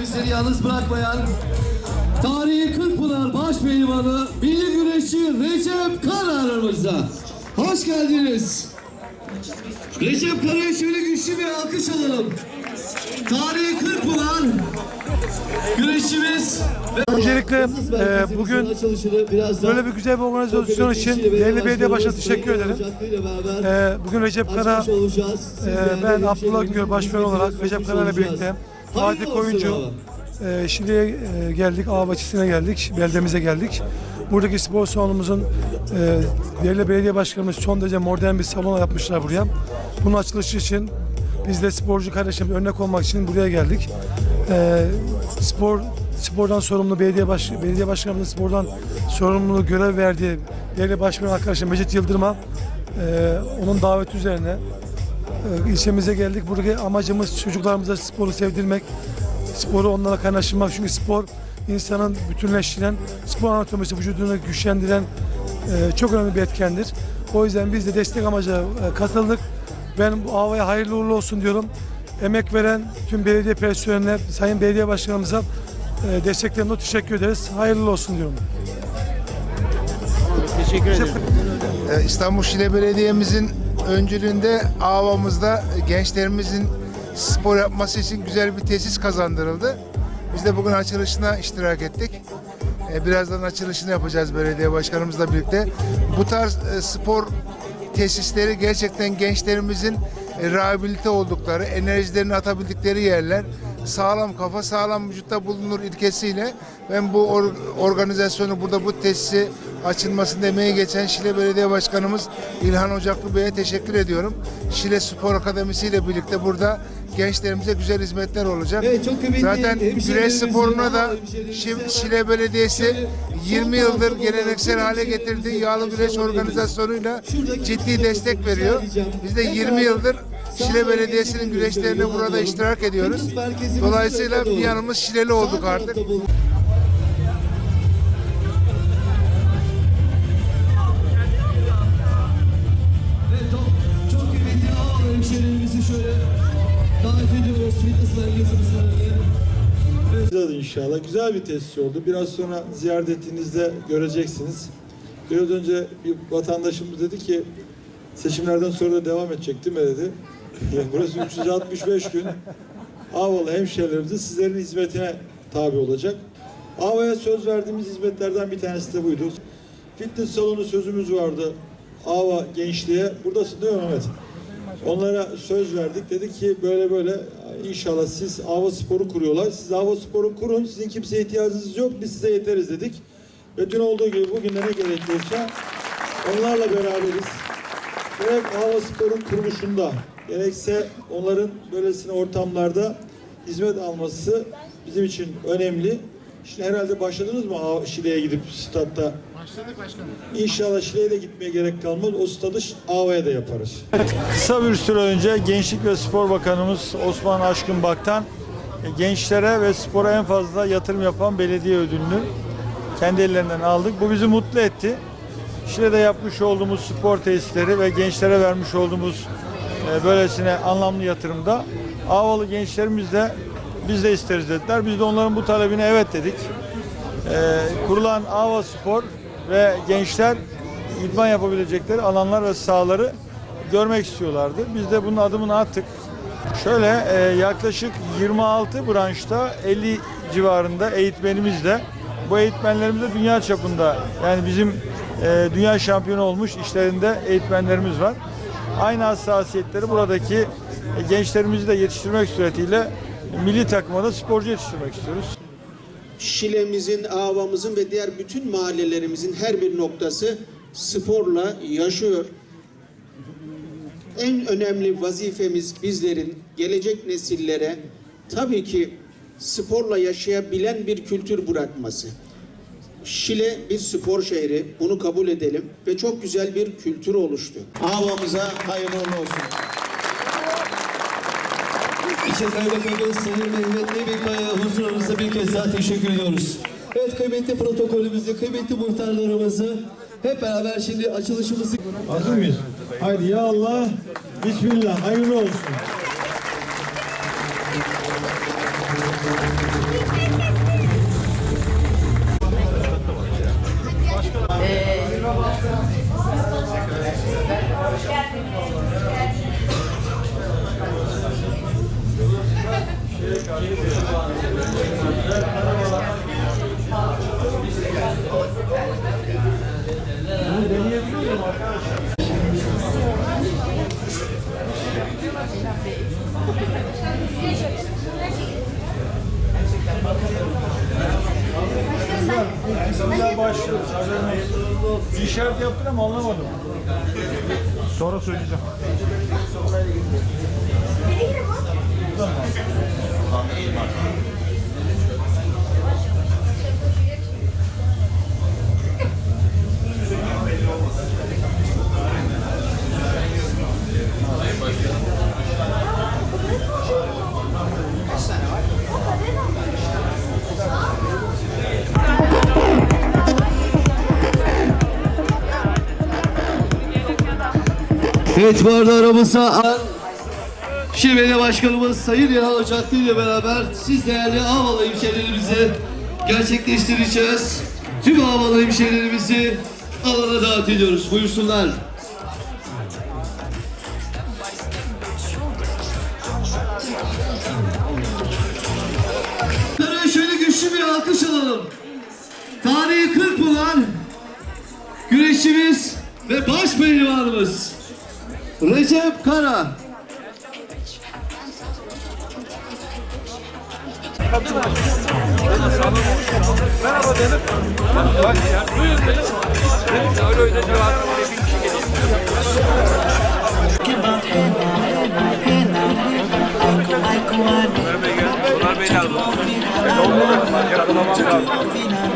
ve bizleri yalnız bırakmayan tarihi Kırkpınar Başpehlivanı milli güreşçi Recep Kara aramızda. Hoş geldiniz. Recep Kara'ya şöyle güçlü bir alkış alalım. Tarihi Kırkpınar güreşçimiz Öncelikle e, bugün böyle bir güzel bir organizasyon için değerli belediye başkanı teşekkür ederim. E, bugün Recep Kara, e, ben Abdullah Güngör Başkan olarak Recep Kara ile birlikte Fatih Koyuncu, e, şimdi e, geldik, Ağabaçısı'na geldik, beldemize geldik. Buradaki spor salonumuzun e, değerli belediye başkanımız son derece modern bir salon yapmışlar buraya. Bunun açılışı için biz de sporcu kardeşim örnek olmak için buraya geldik. E, spor spordan sorumlu belediye baş belediye başkanımızın spordan sorumlu görev verdiği değerli başkan arkadaşım Mecit Yıldırım'a e, onun daveti üzerine ilçemize geldik. Buradaki amacımız çocuklarımıza sporu sevdirmek, sporu onlara kaynaştırmak. Çünkü spor insanın bütünleştiren, spor anatomisi vücudunu güçlendiren e, çok önemli bir etkendir. O yüzden biz de destek amacıyla e, katıldık. Ben bu havaya hayırlı uğurlu olsun diyorum. Emek veren tüm belediye personeline, sayın belediye başkanımıza e, desteklerine teşekkür ederiz. Hayırlı olsun diyorum. Ee, İstanbul Şile Belediye'mizin öncülüğünde Avamızda gençlerimizin spor yapması için güzel bir tesis kazandırıldı. Biz de bugün açılışına iştirak ettik. Ee, Birazdan açılışını yapacağız belediye başkanımızla birlikte. Bu tarz e, spor tesisleri gerçekten gençlerimizin e, rehabilite oldukları, enerjilerini atabildikleri yerler. Sağlam kafa, sağlam vücutta bulunur ilkesiyle ben bu or- organizasyonu burada bu tesisi açılmasında emeği geçen Şile Belediye Başkanımız İlhan Ocaklı Bey'e teşekkür ediyorum. Şile Spor Akademisi ile birlikte burada gençlerimize güzel hizmetler olacak. Evet, çok Zaten güreş sporuna da Şile Belediyesi 20 yıldır geleneksel hale getirdiği yağlı güreş organizasyonuyla ciddi destek veriyor. Biz de 20 yıldır Şile Belediyesi'nin güreşlerine burada iştirak ediyoruz. Dolayısıyla bir yanımız Şileli olduk artık. Güzel inşallah. Güzel bir tesis oldu. Biraz sonra ziyaretinizde göreceksiniz. Biraz önce bir vatandaşımız dedi ki seçimlerden sonra da devam edecek değil mi dedi. Yani burası 365 gün Avalı hemşehrilerimizin sizlerin hizmetine tabi olacak. Ava'ya söz verdiğimiz hizmetlerden bir tanesi de buydu. Fitness salonu sözümüz vardı. Ava gençliğe. Buradasın değil mi Mehmet? Onlara söz verdik. Dedik ki böyle böyle inşallah siz Ava Spor'u kuruyorlar. Siz Ava Spor'u kurun. Sizin kimseye ihtiyacınız yok. Biz size yeteriz dedik. Ve dün olduğu gibi bugün de ne gerekiyorsa onlarla beraberiz. Gerek Ava Spor'un kuruluşunda gerekse onların böylesine ortamlarda hizmet alması bizim için önemli. Şimdi herhalde başladınız mı Şile'ye gidip statta? Başladık başkanım. İnşallah Şile'ye de gitmeye gerek kalmaz. O stadı Ava'ya da yaparız. Kısa bir süre önce Gençlik ve Spor Bakanımız Osman Aşkın Bak'tan e, gençlere ve spora en fazla yatırım yapan belediye ödülünü kendi ellerinden aldık. Bu bizi mutlu etti. Şile'de yapmış olduğumuz spor tesisleri ve gençlere vermiş olduğumuz e, böylesine anlamlı yatırımda Avalı gençlerimiz de biz de isteriz dediler. Biz de onların bu talebine evet dedik. E, kurulan Ava Spor ve gençler idman yapabilecekleri alanlar ve sahaları görmek istiyorlardı. Biz de bunun adımını attık. Şöyle e, yaklaşık 26 branşta 50 civarında eğitmenimizle bu eğitmenlerimiz de dünya çapında yani bizim e, dünya şampiyonu olmuş işlerinde eğitmenlerimiz var. Aynı hassasiyetleri buradaki e, gençlerimizi de yetiştirmek suretiyle milli takıma da sporcu yetiştirmek istiyoruz. Şile'mizin, Avamızın ve diğer bütün mahallelerimizin her bir noktası sporla yaşıyor. En önemli vazifemiz bizlerin gelecek nesillere tabii ki sporla yaşayabilen bir kültür bırakması. Şile bir spor şehri, bunu kabul edelim ve çok güzel bir kültür oluştu. Avamıza hayırlı olsun. İlçe Kaymakamımız Sayın Mehmet Nebikaya huzurunuzda bir kez daha teşekkür ediyoruz. Evet kıymetli protokolümüzü, kıymetli muhtarlarımızı hep beraber şimdi açılışımızı... Hazır mıyız? Haydi ya Allah, Bismillah, hayırlı olsun. e, Bunu deneyebiliyor muyum arkadaşlar? Olsun. Bir işaret yaptın ama anlamadım. Sonra söyleyeceğim. Evet bu arada aramızda Belediye Başkanımız Sayın Yalhan Ocaklı ile beraber siz değerli Havalı hemşehrilerimizi gerçekleştireceğiz. Tüm Havalı hemşehrilerimizi alana davet ediyoruz. Buyursunlar. Şöyle güçlü bir alkış alalım. Tarihi Kırkpınar güreşçimiz ve baş pehlivanımız Recep Kara. Merhaba benim. Bak ya, duyun beni. Benim de öyle öyle cevabım. Bunlar beni aldı. Yakalamam lazım.